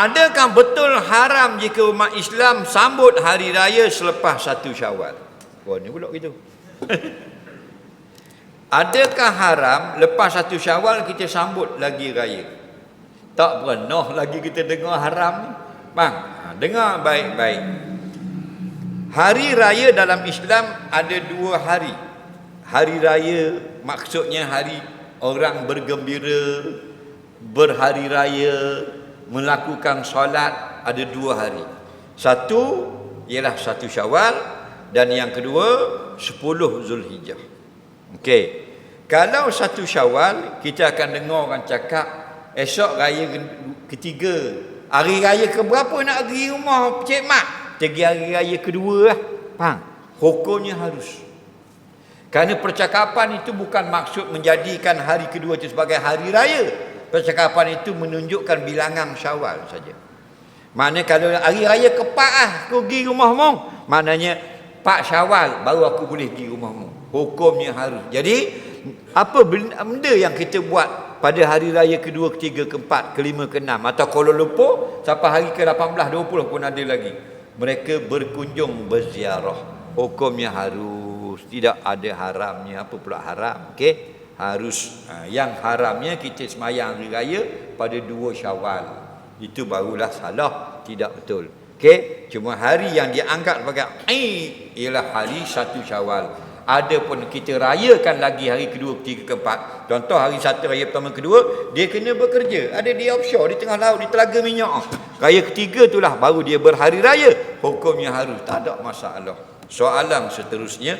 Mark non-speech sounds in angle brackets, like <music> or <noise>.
Adakah betul haram jika umat Islam sambut hari raya selepas satu syawal? Wah ni pula gitu. <laughs> Adakah haram lepas satu syawal kita sambut lagi raya? Tak pernah lagi kita dengar haram ni. Bang, ha, dengar baik-baik. Hari raya dalam Islam ada dua hari. Hari raya maksudnya hari orang bergembira, berhari raya, melakukan solat ada dua hari. Satu ialah satu syawal dan yang kedua sepuluh Zulhijjah. Okey. Kalau satu syawal kita akan dengar orang cakap esok raya ketiga. Hari raya ke berapa nak pergi rumah Cik Mak? Pergi hari raya kedua lah. Faham? Hukumnya harus. Kerana percakapan itu bukan maksud menjadikan hari kedua itu sebagai hari raya. Percakapan itu menunjukkan bilangan syawal saja. Maknanya kalau hari raya kepak ah, aku pergi rumah mong. Maknanya pak syawal baru aku boleh pergi rumah mong. Hukumnya harus. Jadi apa benda yang kita buat pada hari raya kedua, ketiga, keempat, kelima, keenam atau Kuala Lumpur sampai hari ke-18, 20 pun ada lagi. Mereka berkunjung berziarah. Hukumnya harus. Tidak ada haramnya. Apa pula haram? Okey. Harus. Ha, yang haramnya kita semayang hari raya pada dua syawal. Itu barulah salah. Tidak betul. Okey. Cuma hari yang dianggap sebagai Eid ialah hari satu syawal. Ada pun kita rayakan lagi hari kedua, ketiga, keempat. Contoh hari satu raya pertama, kedua, dia kena bekerja. Ada di offshore, di tengah laut, di telaga minyak. Raya ketiga itulah baru dia berhari raya. Hukumnya harus. Tak ada masalah. Soalan seterusnya,